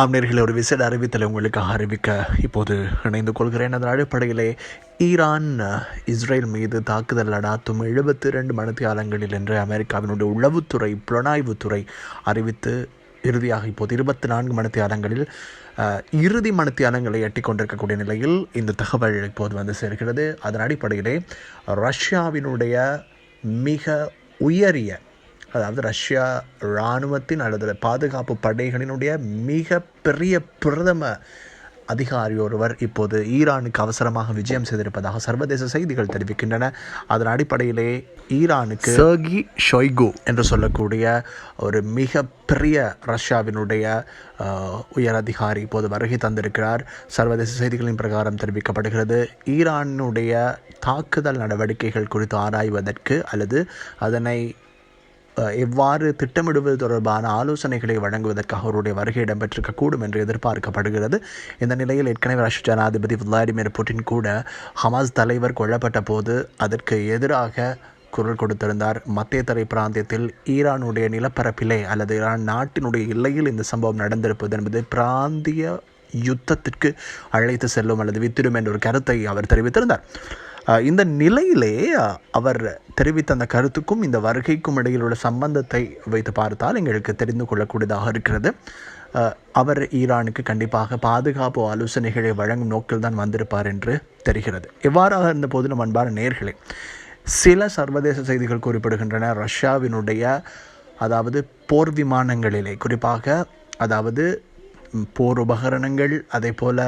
ஆம்நேர்களை ஒரு விசேட அறிவித்தலை உங்களுக்காக அறிவிக்க இப்போது இணைந்து கொள்கிறேன். அதன் அடிப்படையிலே ஈரான் இஸ்ரேல் மீது தாக்குதல் நடாத்தும் எழுபத்தி ரெண்டு மணித்தியாலங்களில் என்று அமெரிக்காவினுடைய உளவுத்துறை புலனாய்வுத்துறை அறிவித்து இறுதியாக இப்போது இருபத்தி நான்கு மணித்தியாலங்களில் இறுதி மணித்தியாலங்களை எட்டி கொண்டிருக்கக்கூடிய நிலையில் இந்த தகவல் இப்போது வந்து சேர்கிறது. அதன் அடிப்படையிலே ரஷ்யாவினுடைய மிக உயரிய அதாவது ரஷ்யா இராணுவத்தின் அல்லது பாதுகாப்பு படைகளினுடைய மிக பெரிய பிரதம அதிகாரி ஒருவர் இப்போது ஈரானுக்கு அவசரமாக விஜயம் செய்திருப்பதாக சர்வதேச செய்திகள் தெரிவிக்கின்றன. அதன் அடிப்படையிலே ஈரானுக்கு சர்கி ஷொய்கு என்று சொல்லக்கூடிய ஒரு மிக பெரிய ரஷ்யாவினுடைய உயர் அதிகாரி இப்போது வருகை தந்திருக்கிறார். சர்வதேச செய்திகளின் பிரகாரம் தெரிவிக்கப்படுகிறது. ஈரானுடைய தாக்குதல் நடவடிக்கைகள் குறித்து ஆராய்வதற்கு அல்லது அதனை எவ்வாறு திட்டமிடுவது தொடர்பான ஆலோசனைகளை வழங்குவதற்காக அவருடைய வருகை இடம்பெற்றிருக்கக்கூடும் என்று எதிர்பார்க்கப்படுகிறது. இந்த நிலையில் ஏற்கனவே ரஷ்ய ஜனாதிபதி விளாடிமிர் புட்டின் கூட ஹமாஸ் தலைவர் கொல்லப்பட்ட போது அதற்கு எதிராக குரல் கொடுத்திருந்தார். மத்திய தரை பிராந்தியத்தில் ஈரானுடைய நிலப்பரப்பிலே அல்லது ஈரான் நாட்டினுடைய எல்லையில் இந்த சம்பவம் நடந்திருப்பது என்பது பிராந்திய யுத்தத்திற்கு அழைத்து செல்லும் அல்லது வித்திடும் என்ற ஒரு கருத்தை அவர் தெரிவித்திருந்தார். இந்த நிலையிலே அவர் தெரிவித்த அந்த கருத்துக்கும் இந்த வருகைக்கும் இடையில் உள்ள சம்பந்தத்தை வைத்து பார்த்தால் எங்களுக்கு தெரிந்து கொள்ளக்கூடியதாக இருக்கிறது. அவர் ஈரானுக்கு கண்டிப்பாக பாதுகாப்பு ஆலோசனைகளை வழங்கும் நோக்கில் தான் வந்திருப்பார் என்று தெரிகிறது. எவ்வாறாக இருந்த போதிலும் அன்பான நேர்களே சில சர்வதேச செய்திகள் குறிப்பிடுகின்றன. ரஷ்யாவினுடைய அதாவது போர் விமானங்களிலே குறிப்பாக அதாவது போர் உபகரணங்கள் அதே போல்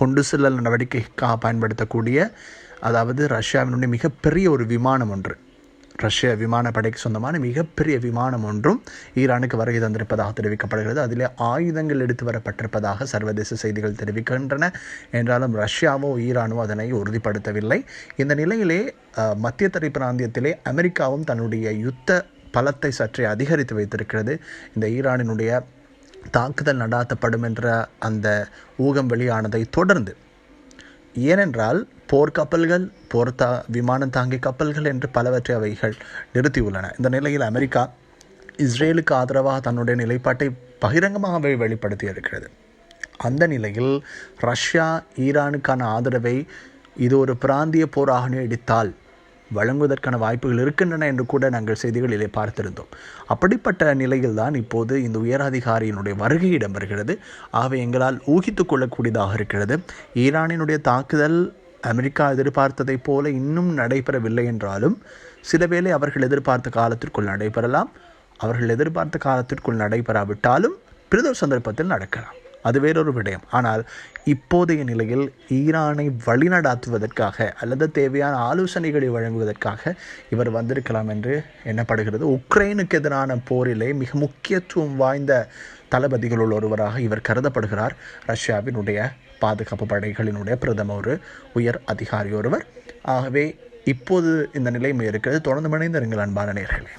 கொண்டு செல்லல் நடவடிக்கைக்காக பயன்படுத்தக்கூடிய அதாவது ரஷ்யாவினுடைய மிகப்பெரிய ஒரு விமானம் ஒன்று. ரஷ்ய விமானப்படைக்கு சொந்தமான மிகப்பெரிய விமானம் ஒன்றும் ஈரானுக்கு வருகை தந்திருப்பதாக தெரிவிக்கப்படுகிறது. அதிலே ஆயுதங்கள் எடுத்து வரப்பட்டிருப்பதாக சர்வதேச செய்திகள் தெரிவிக்கின்றன. என்றாலும் ரஷ்யாவோ ஈரானோ அதனை உறுதிப்படுத்தவில்லை. இந்த நிலையிலே மத்திய தரை பிராந்தியத்திலே அமெரிக்காவும் தன்னுடைய யுத்த பலத்தை சற்றே அதிகரித்து வைத்திருக்கிறது. இந்த ஈரானினுடைய தாக்குதல் நடாத்தப்படும் என்ற அந்த ஊகம் வெளியானதை தொடர்ந்து ஏனென்றால் போர்க்கப்பல்கள் போர் தா விமானம் தாங்கிய கப்பல்கள் என்று பலவற்றை அவைகள் நிறுத்தியுள்ளன. இந்த நிலையில் அமெரிக்கா இஸ்ரேலுக்கு ஆதரவாக தன்னுடைய நிலைப்பாட்டை பகிரங்கமாகவே வெளிப்படுத்தி இருக்கிறது அந்த நிலையில் ரஷ்யா ஈரானுக்கான ஆதரவை இது ஒரு பிராந்திய போராக நீடித்தால் வழங்குவதற்கான வாய்ப்புகள் இருக்கின்றன என்று கூட நாங்கள் செய்திகளிலே பார்த்திருந்தோம். அப்படிப்பட்ட நிலையில்தான் இப்போது இந்த உயரதிகாரியினுடைய வருகை இடம்பெறுகிறது. ஆகவே எங்களால் ஊகித்து கொள்ளக்கூடியதாக இருக்கிறது. ஈரானினுடைய தாக்குதல் அமெரிக்கா எதிர்பார்த்ததைப் போல இன்னும் நடைபெறவில்லை என்றாலும் சிலவேளை அவர்கள் எதிர்பார்த்த காலத்திற்குள் நடைபெறலாம். அவர்கள் எதிர்பார்த்த காலத்திற்குள் நடைபெறாவிட்டாலும் பிறதொரு சந்தர்ப்பத்தில் நடக்கலாம். அது வேறொரு விடயம். ஆனால் இப்போதைய நிலையில் ஈரானை வழிநடாத்துவதற்காக அல்லது தேவையான ஆலோசனைகளை வழங்குவதற்காக இவர் வந்திருக்கலாம் என்று எண்ணப்படுகிறது. உக்ரைனுக்கு எதிரான போரிலே மிக முக்கியத்துவம் வாய்ந்த தளபதிகளுள் ஒருவராக இவர் கருதப்படுகிறார். ரஷ்யாவினுடைய பாதுகாப்பு படைகளினுடைய பிரதம ஒரு உயர் அதிகாரி ஒருவர். ஆகவே இப்போது இந்த நிலைமை இருக்கிறது தொடர்ந்து மணிந்திருங்கள் அன்பான நேர்களே.